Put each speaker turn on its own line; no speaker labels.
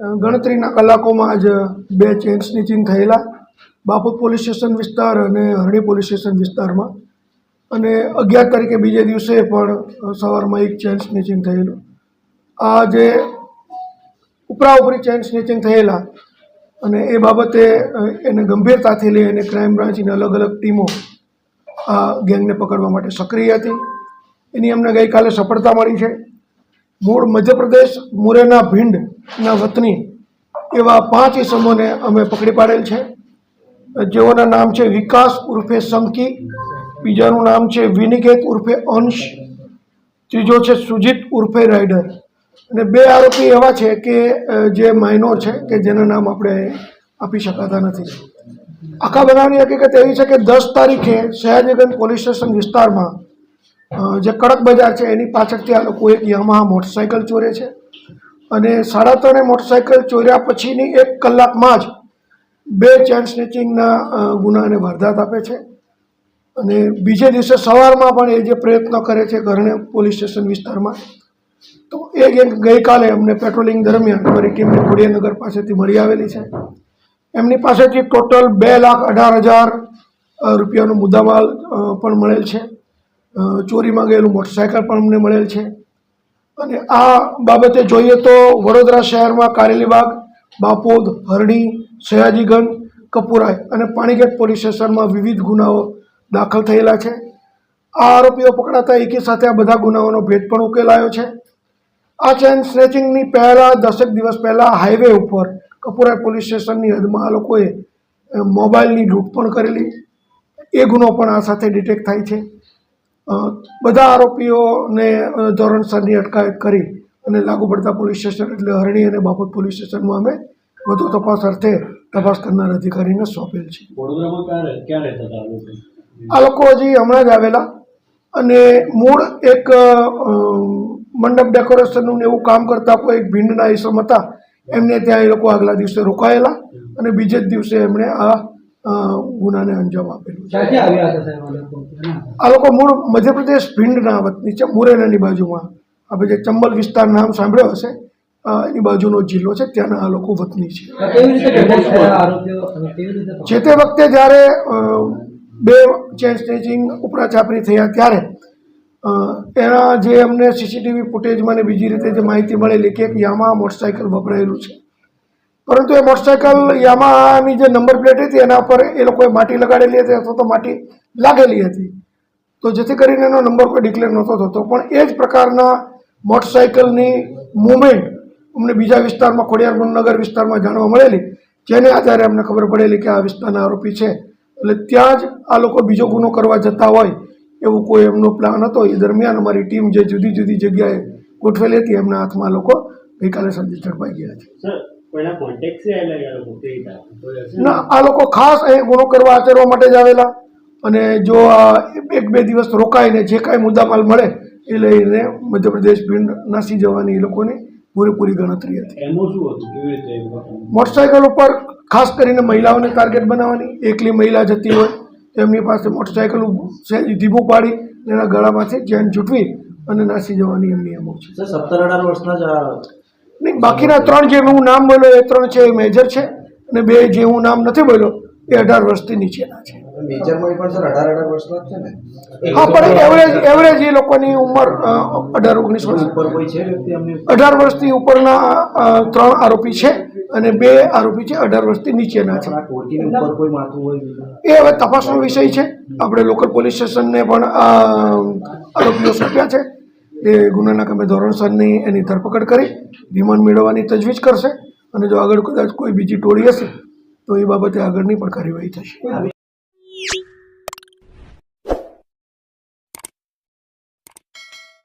ગણતરીના કલાકોમાં જ બે ચેન સ્નિચિંગ થયેલા. બાપુ પોલીસ સ્ટેશન વિસ્તાર અને હરણી પોલીસ સ્ટેશન વિસ્તારમાં. અને અગિયાર તારીખે બીજે દિવસે પણ સવારમાં એક ચેન સ્નિચિંગ થયેલું. આ જે ઉપરા ઉપરી ચેન સ્નેચિંગ થયેલા અને એ બાબતે એને ગંભીરતાથી લઈ અને ક્રાઇમ બ્રાન્ચની અલગ અલગ ટીમો આ ગેંગને પકડવા માટે સક્રિય હતી. એની અમને ગઈકાલે સફળતા મળી છે. મૂળ મધ્યપ્રદેશ, મુરેના ભીંડના વતની એવા પાંચ ઇસમોને અમે પકડી પાડેલ છે. જેઓના નામ છે વિકાસ ઉર્ફે સંકી બીજાનું નામ છે વિનિકેત ઉર્ફે અંશ, ત્રીજો છે સુજીત ઉર્ફે રાઇડર અને બે આરોપી એવા છે કે જે માઇનોર છે કે જેના નામ આપણે આપી શકાતા નથી. આખા બનાવની હકીકત એવી છે કે દસ તારીખે સયાજીગંજ પોલીસ સ્ટેશન વિસ્તારમાં જે કડક બજાર છે, એની પાછળથી આ લોકો એક યામાહા મોટરસાઇકલ ચોરે છે. અને સાડા ત્રણે મોટરસાઇકલ ચોર્યા પછીની એક કલાકમાં જ બે ચેન સ્નેચિંગના ગુનાને વારદાત આપે છે. અને બીજે દિવસે સવારમાં પણ એ જે પ્રયત્નો કરે છે ઘરણે પોલીસ સ્ટેશન વિસ્તારમાં, તો એ ગેંગ ગઈકાલે અમને પેટ્રોલિંગ દરમિયાન અમારી ટીમને ખોડિયાનગર પાસેથી મળી આવેલી છે. એમની પાસેથી ટોટલ બે લાખ અઢાર હજાર રૂપિયાનો મુદ્દામાલ પણ મળેલ છે. ચોરીમાં ગયેલું મોટરસાયકલ પણ અમને મળેલ છે. અને આ બાબતે જોઈએ તો વડોદરા શહેરમાં કારેલીબાગ બાપોદ, હરણી, સયાજીગંજ કપુરાય અને પાણીગેટ પોલીસ સ્ટેશનમાં વિવિધ ગુનાઓ દાખલ થયેલા છે. આ આરોપીઓ પકડાતા એકી સાથે આ બધા ગુનાઓનો ભેદ પણ ઉકેલાયો છે. આ ચેન સ્નેચિંગની પહેલાં દસેક દિવસ પહેલાં હાઈવે ઉપર કપુરાય પોલીસ સ્ટેશનની હદમાં આ લોકોએ મોબાઈલની લૂંટ પણ કરેલી. એ ગુનો પણ આ સાથે ડિટેક્ટ થાય છે. બધા આરોપીઓને ધોરણસરની અટકાયત કરી અને લાગુ પડતા પોલીસ સ્ટેશન એટલે હરણી અને બાપત પોલીસ સ્ટેશનમાં અમે વધુ તપાસ અર્થે તપાસ કરનાર અધિકારીને સોંપેલ છે.
આ લોકો?
હજી હમણાં જ આવેલા અને મૂળ એક મંડપ ડેકોરેશનનું એવું કામ કરતા કોઈ એક ભીંડના ઈસમ હતા એમને ત્યાં એ લોકો આગલા દિવસે રોકાયેલા અને બીજે જ દિવસે એમણે આ ગુનાને અંજામ આપેલું છે.
આ લોકો?
મૂળ મધ્યપ્રદેશ ભીંડના વતની છે મુરેનાની બાજુમાં. આપણે જે ચંબલ વિસ્તાર નામ સાંભળ્યો હશે? એની બાજુનો જિલ્લો છે ત્યાંના આ લોકો વતની છે? જે તે વખતે જ્યારે બે ચેન સ્ટેચિંગ ઉપરા ચાપરી થયા ત્યારે એના જે અમને સીસીટીવી ફૂટેજમાં ને બીજી રીતે જે માહિતી મળેલી કે એક યામા મોટરસાઇકલ વપરાયેલું છે. પરંતુ એ મોટરસાઇકલ યામાની જે નંબર પ્લેટ હતી એના પર એ લોકોએ માટી લગાડેલી હતી અથવા તો માટી લાગેલી હતી. તો જેથી કરીને એનો નંબર કોઈ ડિક્લેર નહોતો થતો. પણ એ જ પ્રકારના મોટરસાઇકલની મુવમેન્ટ અમને બીજા વિસ્તારમાં ખોડિયાર વિસ્તારમાં જાણવા મળેલી, જેને આધારે અમને ખબર પડેલી કે આ વિસ્તારના આરોપી છે. એટલે ત્યાં જ આ લોકો બીજો ગુનો કરવા જતા હોય એવું કોઈ એમનો પ્લાન હતો. એ દરમિયાન અમારી ટીમ જે જુદી જુદી જગ્યાએ ગોઠવેલી હતી, એમના હાથમાં લોકો ગઈકાલે સાંજે ઝડપાઈ ગયા છે. ના આ લોકો ખાસ અહીં ગુનો કરવા આચરવા માટે જ આવેલા. અને જો આ એક બે દિવસ રોકાઈને જે કાંઈ મુદ્દામાલ મળે એ લઈને મધ્યપ્રદેશ ભીંડ નાસી જવાની એ લોકોની પૂરેપૂરી ગણતરી હતી.
એમો શું હતું? કેવી રીતે એ લોકો?
મોટરસાયકલ ઉપર ખાસ કરીને મહિલાઓને ટાર્ગેટ બનાવવાની. એકલી મહિલા જતી હોય તેમની પાસે મોટરસાયકલ સહેજ ધીમું પાડી એના ગળામાંથી ચેન છૂટવી અને નાસી જવાની એમની અમુક છે.
સત્તર અઢાર વર્ષના જ
નહીં બાકીના ત્રણ જે હું નામ બોલ્યો એ ત્રણ છે એ મેજર છે અને બે જે હું નામ નથી બોલ્યો એ અઢાર વર્ષથી નીચેના છે. હા પણ એવરેજ એવરેજ એ લોકોની ઉંમર અઢાર ઓગણીસ વર્ષ. અઢાર વર્ષથી ઉપરના ત્રણ આરોપી છે અને બે આરોપી છે અઢાર વર્ષથી નીચેના છે. એ હવે તપાસનો વિષય છે. આપણે લોકલ પોલીસ સ્ટેશનને પણ આરોપીઓ સોંપ્યા છે. એ ગુનાના કામે ધોરણસરની એની ધરપકડ કરી રિમાન્ડ મેળવવાની તજવીજ કરશે અને જો આગળ કદાચ કોઈ બીજી ટોળી હશે, તો એ બાબતે આગળની પણ કાર્યવાહી થશે.